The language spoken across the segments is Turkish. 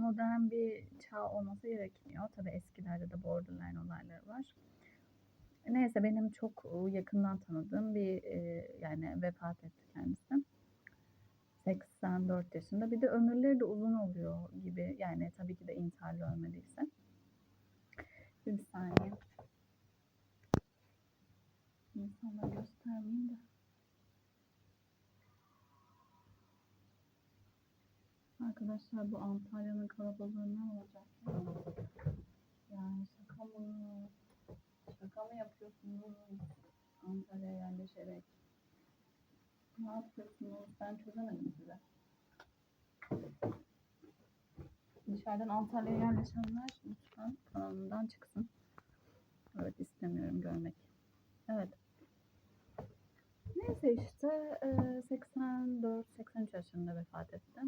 modern bir çağ olması gerekmiyor. Tabii eskilerde de borderline olayları var. Neyse benim çok yakından tanıdığım bir e, yani vefat etti kendisi. 84 yaşında. Bir de ömürleri de uzun oluyor gibi. Yani tabii ki de intiharla ölmediyse. Bir saniye. İnsanlara göstermeyeyim de. Arkadaşlar bu Antalya'nın kalabalığı ne olacak? ya? Yani şaka mı? Şaka mı yapıyorsunuz? Antalya'ya yerleşerek. Ne yapıyorsunuz? Ben çözemedim size. Dışarıdan Antalya'ya yerleşenler lütfen kanalımdan çıksın. Evet istemiyorum görmek. Evet. Neyse işte 84-83 yaşında vefat etti.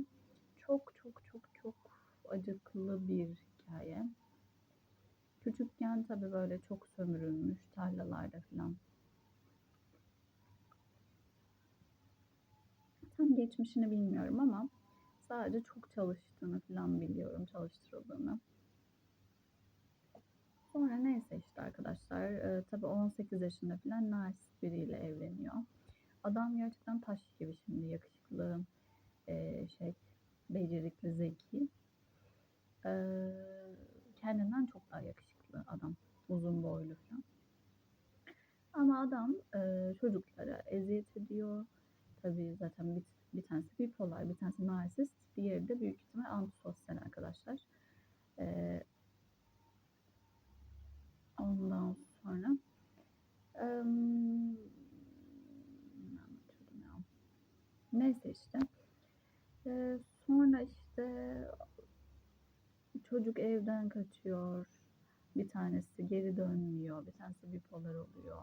Çok çok çok çok acıklı bir hikaye. Tabii böyle çok sömürülmüş tarlalarda falan. Tam geçmişini bilmiyorum ama sadece çok çalıştığını falan biliyorum, çalıştırıldığını. Sonra neyse işte arkadaşlar, e, tabii 18 yaşında falan narsist biriyle evleniyor. Adam gerçekten taş gibi şimdi yakışıklı, e, şey, becerikli, zeki. E, kendinden çok daha yakışıklı boylu. Ama adam e, çocuklara eziyet ediyor. Tabii zaten bir, bir tanesi bipolar, bir tanesi narsist, diğeri de büyük ihtimal antisosyal arkadaşlar. E, ondan sonra e? Neyse işte. E, sonra işte çocuk evden kaçıyor. Bir tanesi geri dönmüyor. Bir tanesi bipolar oluyor.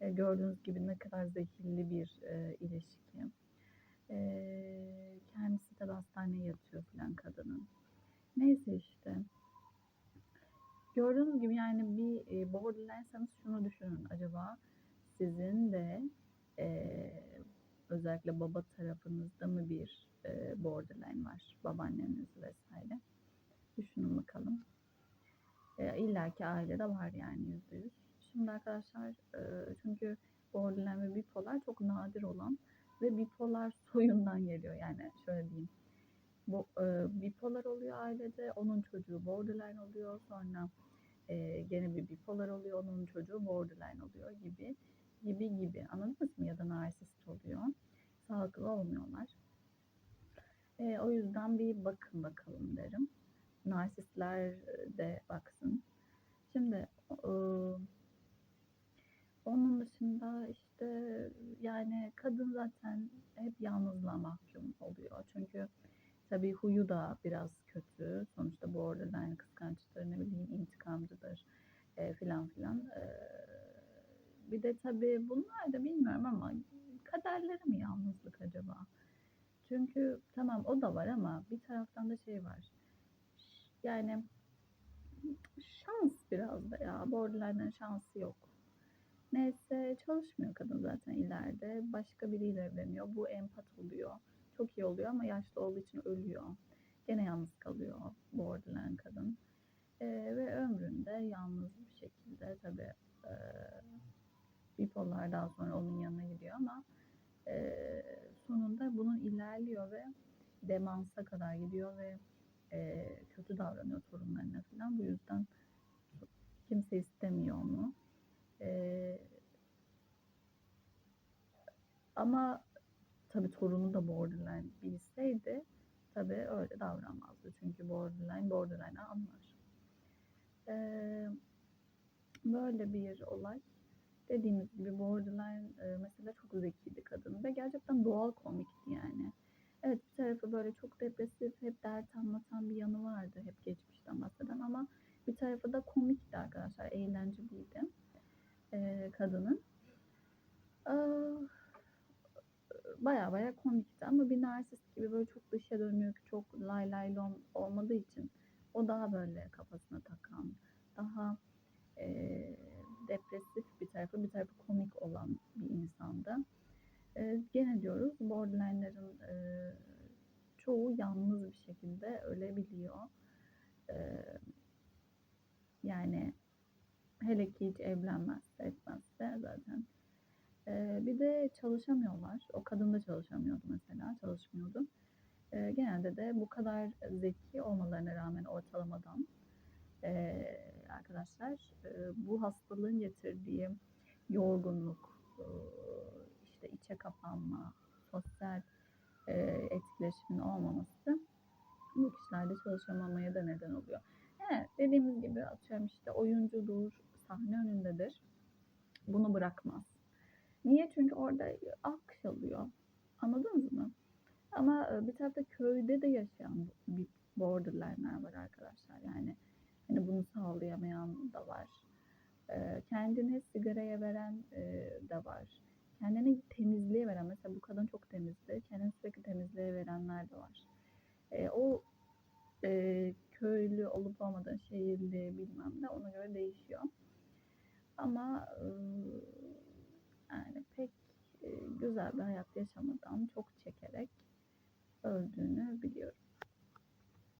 E, gördüğünüz gibi ne kadar zehirli bir e, ilişki. E, kendisi de hastaneye yatıyor falan kadının. Neyse işte. Gördüğünüz gibi yani bir e, borderline'sanız şunu düşünün. Acaba sizin de e, özellikle baba tarafınızda mı bir e, borderline var? Babaanneniz vesaire. Düşünün bakalım. E, İlla ki ailede var yani yüzde yüz. Şimdi arkadaşlar e, çünkü borderline ve bipolar çok nadir olan ve bipolar soyundan geliyor. Yani şöyle diyeyim. Bu, e, bipolar oluyor ailede, onun çocuğu borderline oluyor. Sonra e, gene bir bipolar oluyor, onun çocuğu borderline oluyor gibi gibi gibi. Anladınız mı? Ya da narsist oluyor. Sağlıklı olmuyorlar. E, o yüzden bir bakın bakalım derim. Narsistler de baksın. Şimdi onun dışında işte yani kadın zaten hep yalnızlığa mahkum oluyor. Çünkü tabii huyu da biraz kötü. Sonuçta borderline kıskançtır, ne bileyim intikamcıdır e, filan filan. E, bir de tabii bunlar da bilmiyorum ama kaderleri mi yalnızlık acaba? Çünkü tamam o da var ama bir taraftan da şey var. Yani şans biraz da ya. Borderline'ın şansı yok. Neyse çalışmıyor kadın zaten ileride. Başka biriyle evleniyor. Bu empat oluyor. Çok iyi oluyor ama yaşlı olduğu için ölüyor. Gene yalnız kalıyor borderline kadın. Ee, ve ömründe yalnız bir şekilde tabii e, bipolar daha sonra onun yanına gidiyor ama e, sonunda bunun ilerliyor ve demansa kadar gidiyor ve e, kötü davranıyor torunlarına falan. Bu yüzden kimse istemiyor onu. E, ama tabii torunu da borderline bilseydi tabii öyle davranmazdı. Çünkü borderline borderline'ı anlar. E, böyle bir olay. Dediğimiz gibi borderline e, mesela çok zekiydi kadın ve gerçekten doğal komikti yani. Evet bir tarafı böyle çok depresif, hep dert anlatan bir yanı vardı. Hep geçmişten bahseden ama bir tarafı da komikti arkadaşlar. Eğlenceliydi e, kadının. E, baya baya komikti ama bir narsist gibi böyle çok dışa dönük, çok lay lay lom olmadığı için o daha böyle kafasına takan, daha e, depresif bir tarafı, bir tarafı komik olan bir insandı. E, gene diyoruz borderline'ların e, çoğu yalnız bir şekilde ölebiliyor. Eee, yani hele ki hiç evlenmezse etmezse zaten. Eee, bir de çalışamıyorlar. O kadın da çalışamıyordu mesela, çalışmıyordu. Eee, genelde de bu kadar zeki olmalarına rağmen ortalamadan eee, arkadaşlar eee, bu hastalığın getirdiği yorgunluk, ııı, işte içe kapanma, sosyal eee, etkileşimin olmaması bu kişilerde çalışamamaya da neden oluyor. He, dediğimiz gibi atıyorum işte oyuncudur, sahne önündedir. Bunu bırakmaz. Niye? Çünkü orada alkış alıyor. Anladınız mı? Ama e, bir tarafta köyde de yaşayan bir borderline'lar var arkadaşlar. Yani hani bunu sağlayamayan da var. Eee, kendini sigaraya veren de var. Kendini temizliğe veren, mesela bu kadın çok temizdi. Kendini sürekli temizliğe verenler de var. Eee, o eee, köylü olup olmadığı, şehirli bilmem ne ona göre değişiyor. Ama ııı, yani pek eee, güzel bir hayat yaşamadan çok çekerek öldüğünü biliyorum.